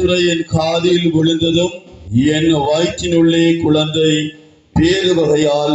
கட்டுரை என் காதில் விழுந்ததும் என் வயிற்றினுள்ளே குழந்தை பேறு வகையால்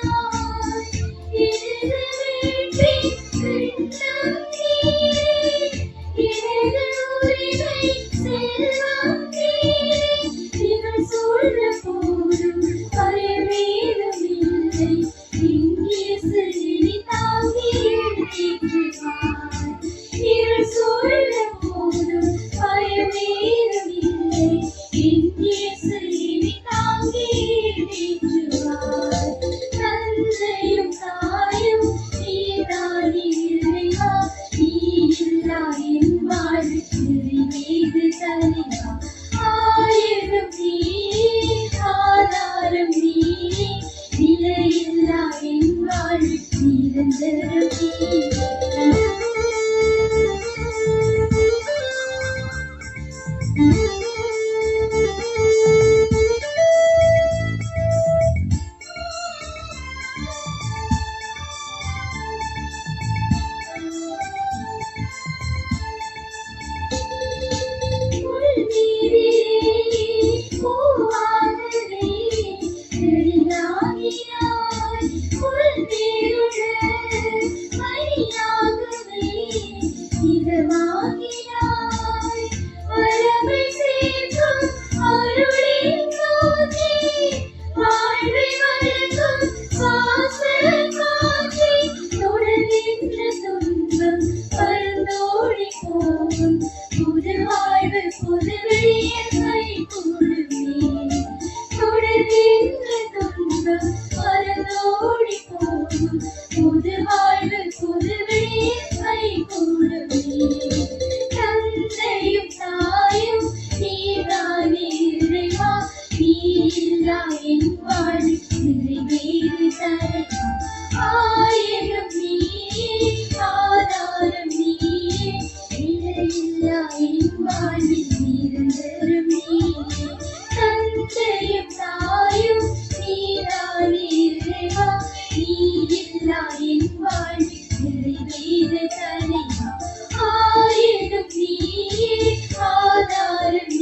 Thank you. வாழ்வில் ஆதாரம்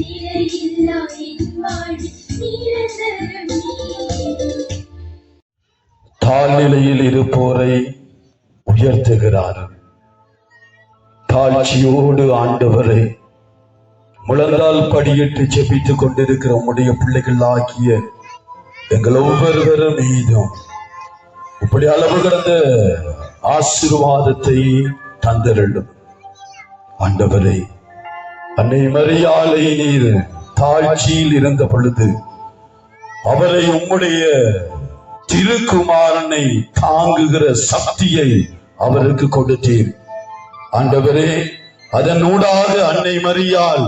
நிலையில்லா என் வாழ்வில் நிரந்தரம் தாழ்நிலையில் இருப்போரை உயர்த்துகிறார். தாழ்ச்சியோடு ஆண்டவரை முழந்தால் படியிட்டு ஜெபித்துக் கொண்டிருக்கிற உம்முடைய பிள்ளைகள் ஆகிய எங்கள் ஒவ்வொருவரும் மீதும் இப்படி அளவு கடந்த ஆசீர்வாதத்தை தந்தருளும். ஆண்டவரே அன்னை மரியாதை நீர் தாழ்ச்சியில் இருந்த பொழுது அவரை உம்முடைய திருக்குமாரனை தாங்குகிற சக்தியை அவருக்கு கொடுத்தீர். ஆண்டவரே அதன் ஊடாக அன்னை மறியால்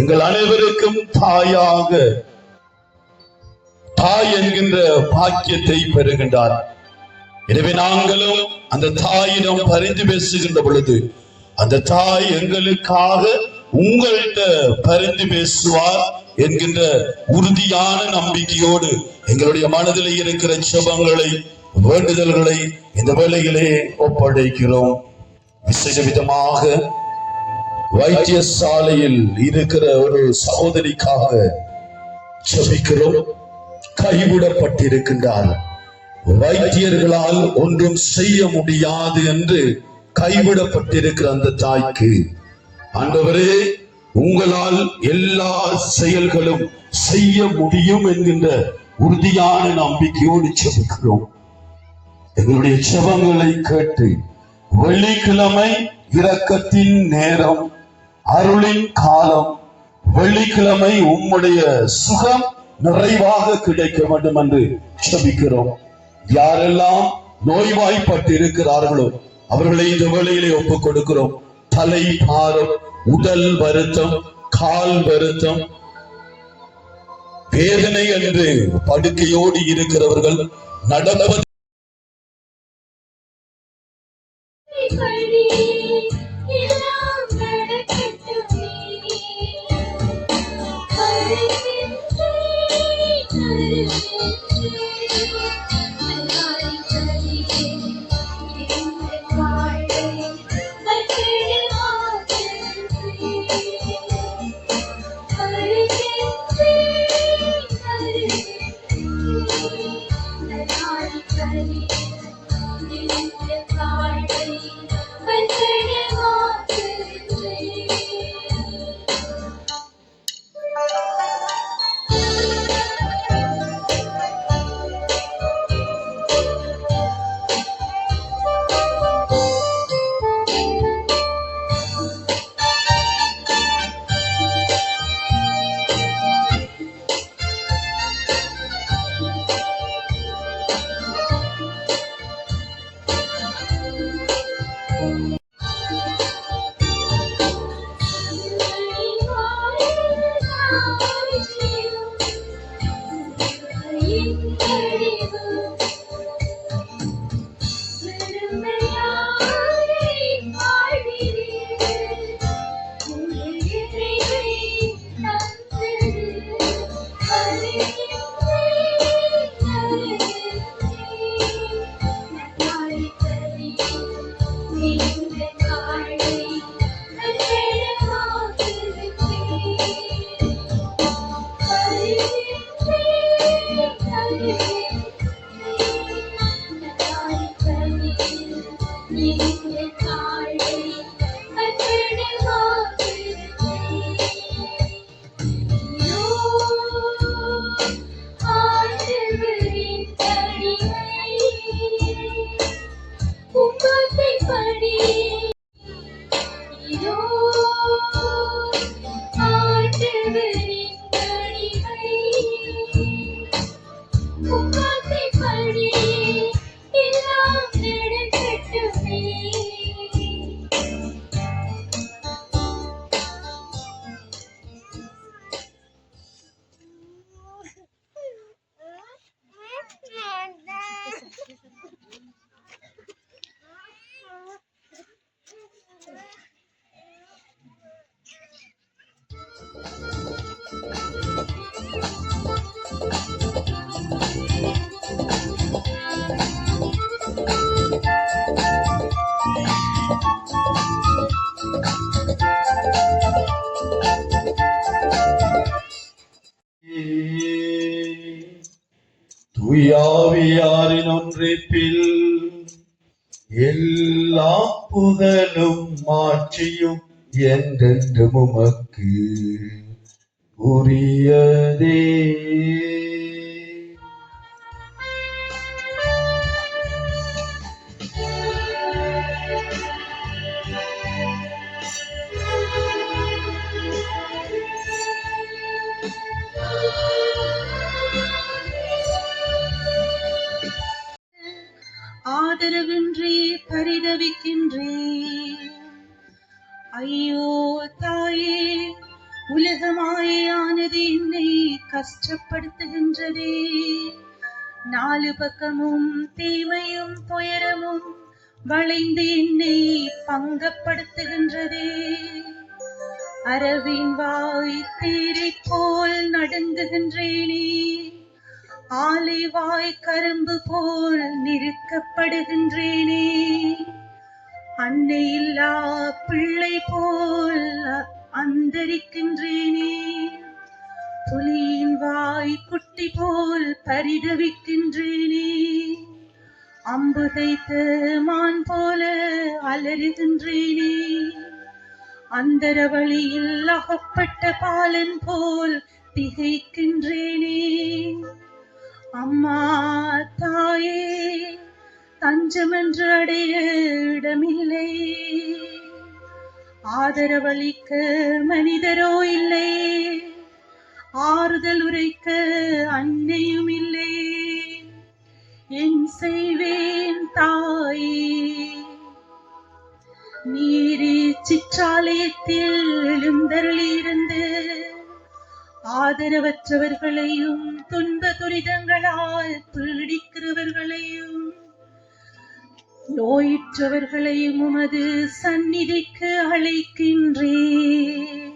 எங்கள் அனைவருக்கும் தாயாக தாய் என்கின்ற பாக்கியத்தை பெறுகின்றார். எனவே நாங்களும் அந்த தாயிடம் பரிந்து பேசுகின்ற பொழுது அந்த தாய் எங்களுக்காக உங்கள்கிட்ட பரிந்து பேசுவார் என்கின்ற உறுதியான நம்பிக்கையோடு எங்களுடைய மனதில் இருக்கிற செபங்களை வேண்டுதல்களை இந்த வேலையிலே ஒப்படைக்கிறோம். விசேஷ விதமாக வைத்தியசாலையில் இருக்கிற ஒரு சகோதரிக்காக செபிக்கிறோம். கைவிடப்பட்டிருக்கின்றார். வைத்தியர்களால் ஒன்றும் செய்ய முடியாது என்று கைவிடப்பட்டிருக்கிற அந்த தாய்க்கு. ஆண்டவரே உங்களால் எல்லா செயல்களும் செய்ய முடியும் என்கின்ற உறுதியான நம்பிக்கையோடு செபிக்கிறோம் எங்களுடைய செபங்களை கேட்டு வெள்ளிக்கிழமை இரக்கத்தின் நேரம் அருளின் காலம் வெள்ளிக்கிழமை உம்முடைய சுகம் நிறைவாக கிடைக்க வேண்டும் என்று செபிக்கிறோம் யாரெல்லாம் நோய்வாய்ப்பட்டு இருக்கிறார்களோ அவர்களை இந்த வேளையிலே ஒப்புக் கொடுக்கிறோம் தலை பாரம் உடல் வருத்தம் கால் வருத்தம். வேதனை என்று படுக்கையோடு இருக்கிறவர்கள் நடப்பது You. துயாவியாரின் ஒன்றிப்பில் எல்லா புகழும் மாற்றியும் என்றென்று உமக்கு. உரியதே. ஆதரவின்றி பரிதவிக்கின்றேன். ஐயோ கஷ்டப்படுத்துகின்றதே. நாலு பக்கமும் தீமையும் துயரமும் வளைந்து என்னை பங்கப்படுத்துகின்றதே. அரவின் வாய் தீரை போல் நடுங்குகின்றேனே. ஆலை வாய் கரும்பு போல் நிறுக்கப்படுகின்றேனே. அன்னை இல்லா பிள்ளை போல் அந்தரிக்கின்றேனே. புலியின் வாய் குட்டி போல் பரிதவிக்கின்றேனே. அம்பு தைத்த மான் போல அலறுகின்றேனே. அந்தர வழியில் அகப்பட்ட பாலன் போல் திகைக்கின்றேனே. அம்மா தாயே தஞ்சமென்று அடைய இடமில்லை. ஆதரவளிக்க மனிதரோ இல்லை. ஆறுதல் உரைக்க அன்னையும் இல்லை. என் செய்வேன் தாயே. நீரே சிற்றாலயத்தில் எழுந்தருளியிருந்து ஆதரவற்றவர்களையும் துன்ப துரிதங்களால் பீடிக்கிறவர்களையும் நோயிற்றவர்களையும் உமது சந்நிதிக்கு அழைக்கின்றேன்.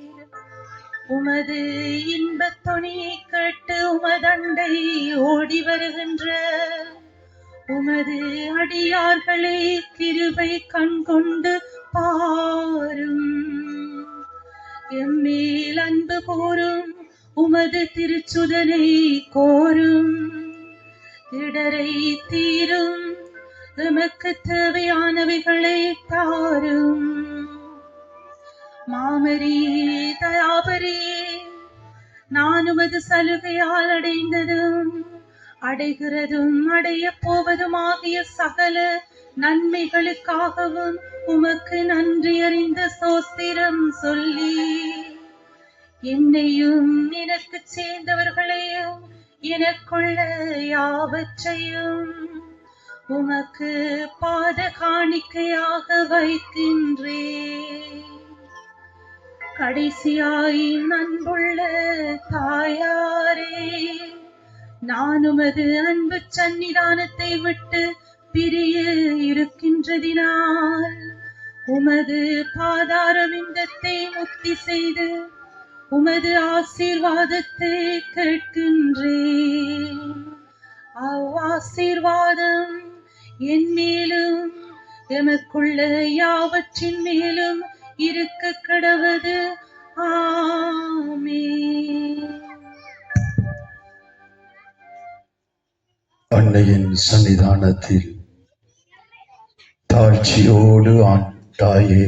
உமது இன்பத் தொனியை கேட்டு உமதண்டை ஓடி வருகின்ற. உமது அடியார்களை கிருபை கண்கொண்டு பாரும். எம்மேல் அன்பு போரும் உமது திருச்சுதனை கோரும். இடரை தீரும் எமக்கு தேவையானவைகளை தாரும். மாமரி தயாபரி நானுமது சலுகையால் அடைந்ததும் அடைகிறதும் அடையப் போவதுமாகிய சகல நன்மைகளுக்காகவும் உமக்கு நன்றி அறிந்த சோஸ்திரம் சொல்லி என்னையும் எனக்கு சேர்ந்தவர்களையும் எனக்குள்ள யாவற்றையும் உமக்கு பாத காணிக்கையாக வைக்கின்றேன். கடைசியாய் அன்புள்ள தாயாரே நான் உமது அன்பு சன்னிதானத்தை விட்டு பிரிய இருக்கின்றதினால் உமது பாதாரவிந்தத்தை முக்தி செய்து உமது ஆசீர்வாதத்தை கேட்கின்றேன். அவ்வாசீர்வாதம் என் மேலும் எமக்குள்ள யாவற்றின் மேலும் இருக்க கடவது. ஆமே அன்னையின் சன்னிதானத்தில் தாழ்ச்சியோடு ஆண்டாயே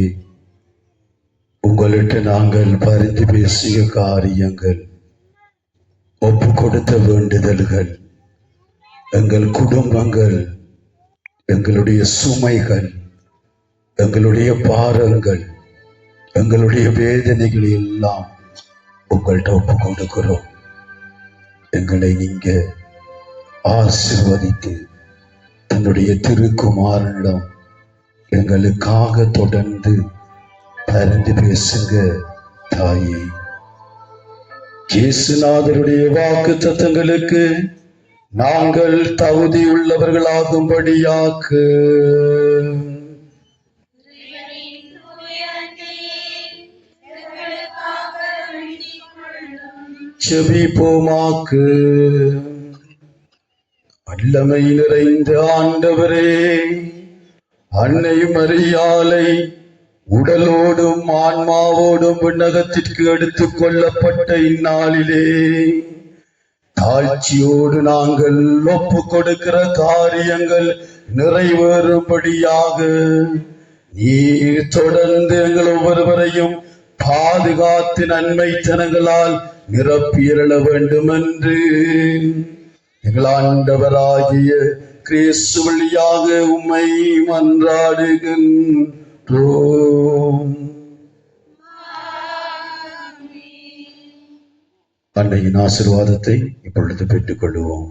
உங்களிட்டு நாங்கள் பரிந்து பேசிய காரியங்கள் ஒப்பு கொடுத்த வேண்டுதல்கள் எங்கள் குடும்பங்கள் எங்களுடைய சுமைகள் எங்களுடைய பாரங்கள் எங்களுடைய வேதனைகளை எல்லாம் உங்கள்கிட்ட ஒப்பு கொடுக்கிறோம் எங்களை நீங்க ஆசிர்வதித்து தன்னுடைய திருக்குமாரனிடம் எங்களுக்காக தொடர்ந்து பரிந்து பேசுங்க தாயே. இயேசுநாதருடைய வாக்கு தத்தங்களுக்கு நாங்கள் தகுதியுள்ளவர்களாகும்படியாக்கு. செபிப்போமாக்கு வல்லமை நிறைந்த ஆண்டவரே அன்னை மரியாலை உடலோடும் ஆன்மாவோடும் விண்ணகத்திற்கு எடுத்துக் கொள்ளப்பட்ட இந்நாளிலே தாழ்ச்சியோடு நாங்கள் ஒப்பு கொடுக்கிற காரியங்கள் நிறைவேறும்படியாக நீர் தொடர்ந்து எங்கள் ஒவ்வொருவரையும் பாதுகாத்து நன்மை தனங்களால் நிரப்பியருள வேண்டும் என்று எங்கள் ஆண்டவராகிய கிறிஸ்து வழியாக உம்மை மன்றாடுகின்றோம். அன்னையின் ஆசிர்வாதத்தை இப்பொழுது பெற்றுக் கொள்வோம்